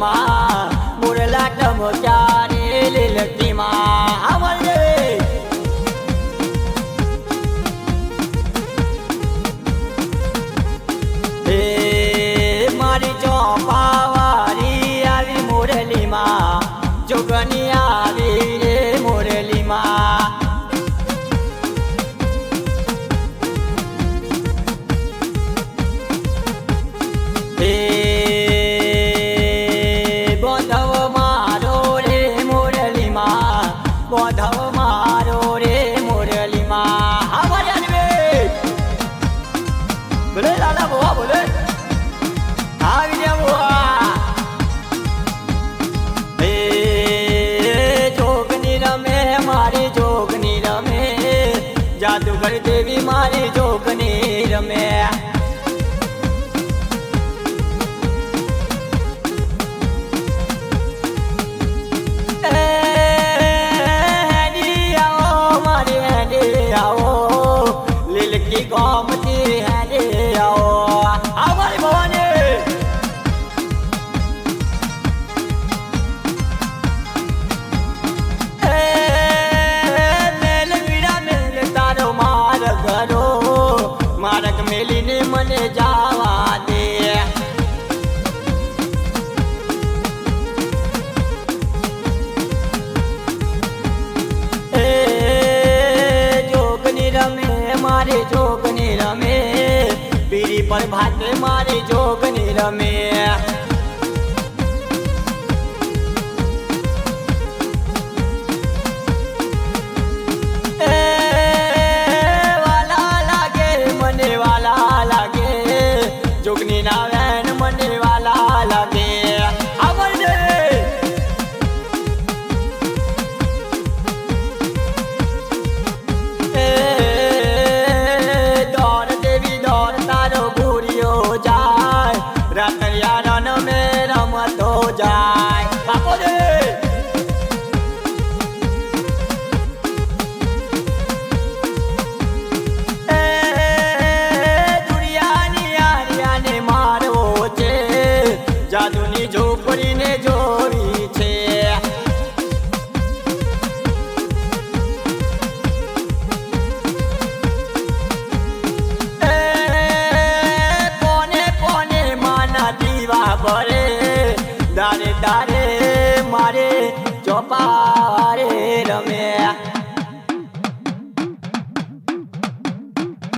demais. મારો રે મોરલીમાં. હા ભલે દાદા બોવા બોલે હા વિજય બોવા હે રમે, મારી જોગની રમે. જાદુગર દેવી મારી જોગની રમે. ગોમતી હેડી આવો? આવો ભવાની. મેલ વીરા મેલ તારો માર ઘરો. મારક મારી પર ભાતે મારી જોગની રમે. Rappel, ya no me, no muerto ya. ચોપારે રમે